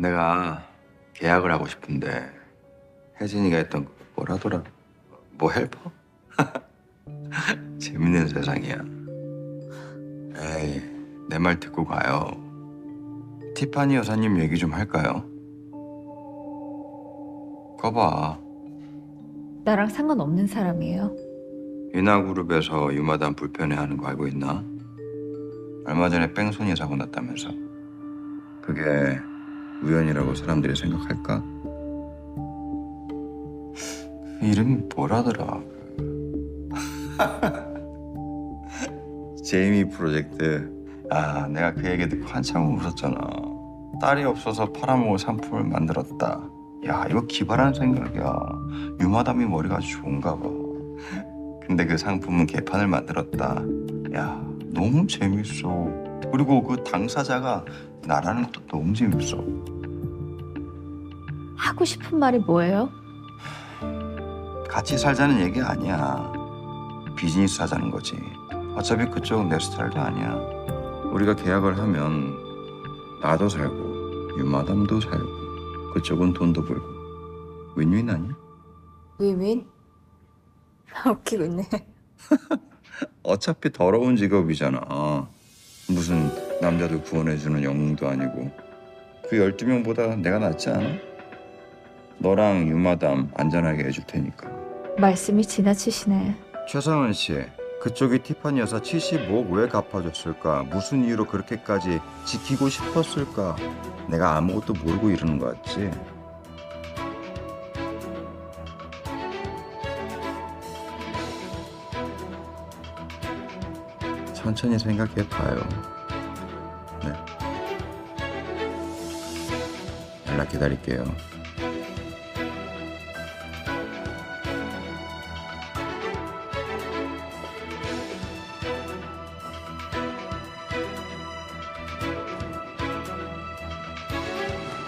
내가 계약을 하고 싶은데 혜진이가 했던 그 뭐라더라? 뭐 헬퍼? 재밌는 세상이야. 에이, 내 말 듣고 가요. 티파니 여사님 얘기 좀 할까요? 거봐, 나랑 상관없는 사람이에요. 유나그룹에서 유마담 불편해하는 거 알고 있나? 얼마 전에 뺑소니 사고 났다면서. 그게 우연이라고 사람들이 생각할까? 그 이름이 뭐라더라? 그... 제이미 프로젝트. 아, 내가 그 얘기 듣고 한참 웃었잖아. 딸이 없어서 팔아먹을 상품을 만들었다. 야, 이거 기발한 생각이야. 유마담이 머리가 아주 좋은가 봐. 근데 그 상품은 개판을 만들었다. 야, 너무 재밌어. 그리고 그 당사자가 나라는 또 너무 재밌어. 하고 싶은 말이 뭐예요? 같이 살자는 얘기 아니야. 비즈니스 하자는 거지. 어차피 그쪽은 내 스타일도 아니야. 우리가 계약을 하면 나도 살고 유마담도 살고 그쪽은 돈도 벌고 윈윈 아니야? 위민? 웃기고 있네. 어차피 더러운 직업이잖아. 무슨 남자들 구원해주는 영웅도 아니고 그 12명보다 내가 낫지 않아? 너랑 유마담 안전하게 해줄 테니까. 말씀이 지나치시네. 최상은 씨, 그쪽이 티파니 여사 75억 왜 갚아줬을까? 무슨 이유로 그렇게까지 지키고 싶었을까? 내가 아무것도 모르고 이러는 거 같지? 천천히 생각해 봐요. 네. 연락 기다릴게요.